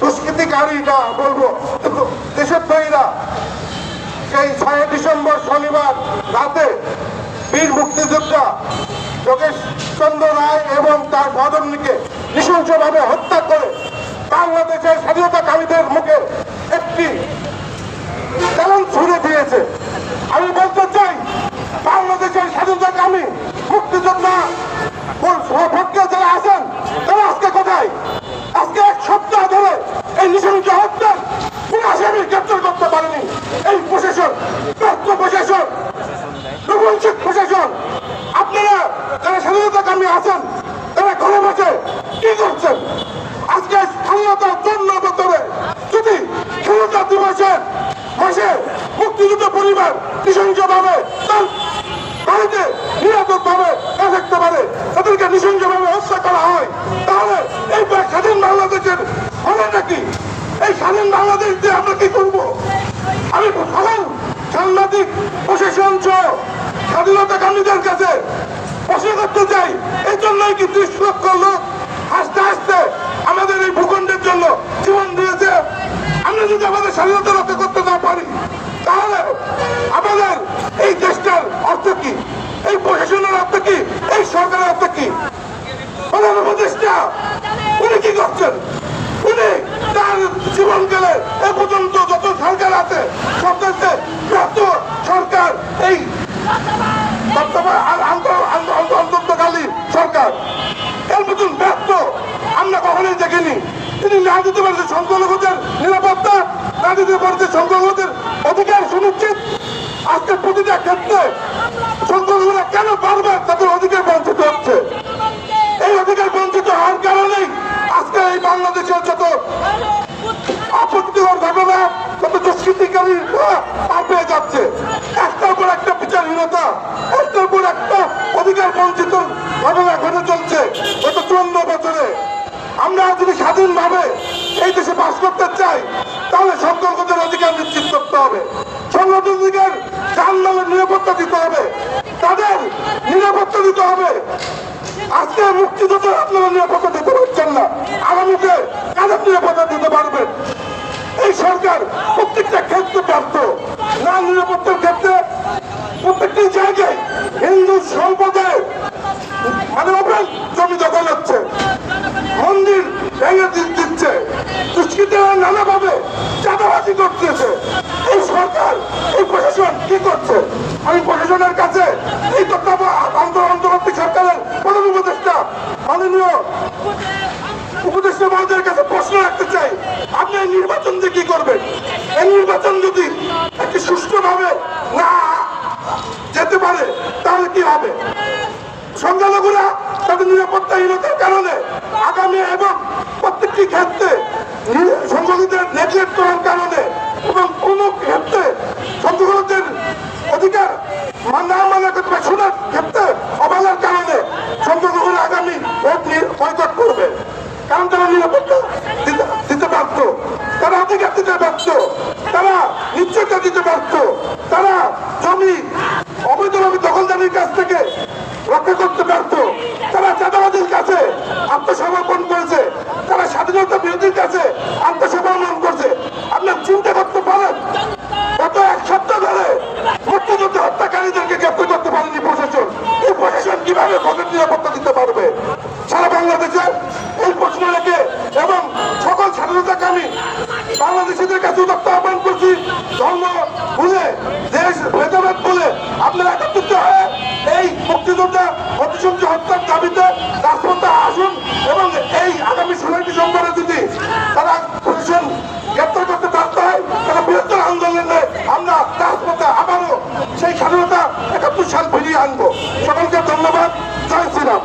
দুষ্কৃতিকারী না বলব? দেশদ্রোহীরা সেই ছয় ডিসেম্বর শনিবার রাতে বীর মুক্তিযোদ্ধা যোগেশ চন্দ্র রায় এবং তার সহধর্মীকে নৃশংসভাবে হত্যা করে বাংলাদেশের স্বাধীনতাকামীদের মুখে একটি চ্যালেঞ্জ ছুড়ে দিয়েছে আমি বলতে চাই বাংলাদেশের স্বাধীনতাকামী মুক্তিযোদ্ধা সপক্ষে যারা আছেন তারা আজকে কোথায় আজকে এক সপ্তাহ ধরে এই নৃশংস হত্যার কোন আসামি গ্রেপ্তার করতে পারেনি এই প্রশাসন ব্যর্থ প্রশাসন দুর্বংশিক প্রশাসন, আপনারা যারা স্বাধীনতাকামী আছেন তারা ঘরে বসে কি করছেন? আজকে স্বাধীনতার জন্য বছরে যদি স্বাধীনতা দিবসের মাসে মুক্তিযুদ্ধ পরিবার নৃশংসভাবে তার বাড়িতে নিরাপদ ভাবে থাকতে পারে, তাদেরকে নৃশংসভাবে হত্যা করা হয়, তাহলে এই স্বাধীন বাংলাদেশের হলোটা কি এই স্বাধীন বাংলাদেশ দিয়ে আমরা কি করব আমি সকল সাংবাদিক, প্রশাসন স্বাধীনতা কর্মীদের কাছে প্রশ্ন করতে চাই। এই জন্যই কি ত্রিশ লক্ষ লোক হাসতে হাসতে আমাদের এই ভূখণ্ডের জন্য জীবন দিয়েছে? আমরা যদি আমাদের স্বাধীনতা রক্ষা করতে না পারি, তাহলে আমাদের এই দেশটার অর্থ কি? এই প্রশাসনের অর্থ কি? এই সরকারের অর্থ কি? প্রধান উপদেষ্টা, উনি কি করছেন? উনি তার জীবনকালে দিতে পারছে সংখ্যালঘুদের নিরাপত্তা না দিতে পারছে সংখ্যালঘুদের অধিকার সুনিশ্চিত। আজকে প্রতিটা ক্ষেত্রে সংখ্যালঘুরা কেন বারবার তাদের অধিকার বঞ্চিত হচ্ছে? এই অধিকার বঞ্চিত হওয়ার কারণেই আজকে এই বাংলাদেশের যত আপত্তিকর ঘটনা যত দুষ্কৃতিকারী পার পেয়ে যাচ্ছে। একটার পর একটা বিচারহীনতা, একটার পর একটা অধিকার বঞ্চিত ঘটনা ঘটে চলছে গত চুয়ান্ন বছরে। আমরা যদি স্বাধীনভাবে এই দেশে বাস করতে চাই, তাহলে সংখ্যালঘুদের অধিকার নিশ্চিত করতে হবে। সংখ্যালঘুদের জানমালের নিরাপত্তা দিতে হবে। তাদের নিরাপত্তা দিতে হবে। আজকে মুক্তিযুদ্ধ আপনারা নিরাপত্তা দিতে পারছেন না। আগামীতে কাদের নিরাপত্তা দিতে পারবেন? এই সরকার প্রত্যেকটা ক্ষেত্রে ব্যর্থ। না নিরাপত্তার ক্ষেত্রে প্রত্যেকটি জায়গায় হিন্দু সম্প্রদায় চাঁদাবাজি করতেছে? এই সরকার, এই প্রশাসন কি করছে? আমি প্রশাসনের কাছে এই অন্তর্বর্তী সরকারের প্রধান উপদেষ্টা, মাননীয় উপদেষ্টা মহোদয়ের কাছে প্রশ্ন রাখতে চাই। আপনি এই নির্বাচন কি করবেন? এই নির্বাচন যদি একটি সুষ্ঠুভাবে না যেতে পারে, তাহলে কি হবে? সংখ্যালঘুরা তাদের নিরাপত্তাহীনতার কারণে আগামী এবং প্রত্যেকটি ক্ষেত্রে সংখ্যালঘুদের নেগলেক্ট কারণে এবং কোন ক্ষেত্রে সংখ্যালঘুদের অধিকার মা- না মানা করতে বা শোনার ক্ষেত্রে অবহেলার কারণে সংখ্যালঘুরা আগামী ভোট নিয়ে বয়কট করবে কারণ তারা দিতে- দিতে ব্যর্থ। তারা অধিকার দিতে ব্যর্থ। তারা নিশ্চয়তা দিতে ব্যর্থ। তারা জমি অবৈধভাবে দখলদারির কাছ থেকে রক্ষা করতে ব্যর্থ। তারা চাঁদাবাদীর কাছে আত্মসমর্পণ করেছে। তারা স্বাধীনতা বিরোধীর কাছে আত্মসমর্পণ করছে। আপনার চিন্তা করতে পারেন, গত এক সপ্তাহ ধরে মুক্তিযুদ্ধ হত্যাকারীদেরকে গ্রেপ্তার করতে পারেনি প্রশাসন। এই প্রশাসন কীভাবে ভোটের নিরাপত্তা দিতে পারবে? সারা বাংলাদেশে আমি বাংলাদেশিদের কাছে উদাত্ত আহ্বান করছি, ধর্ম ভুলে, দেশ ভেদাভেদ বলে আপনারা একত্রিত হয়ে এই মুক্তিযোদ্ধা অতিসংখ্য হত্যার দাবিতে রাষ্ট্রপতা আসুন এবং এই আগামী ষোলোই ডিসেম্বরে যদি তারা ধর্ষণ গ্রেপ্তার করতে ব্যর্থ হয় তারা বৃহত্তর আন্দোলনে আমরা রাষ্ট্রপতা আবারও সেই স্বাধীনতা একাত্তর সাল ফিরিয়ে আনব। সকলকে ধন্যবাদ। জয় শ্রীরাম।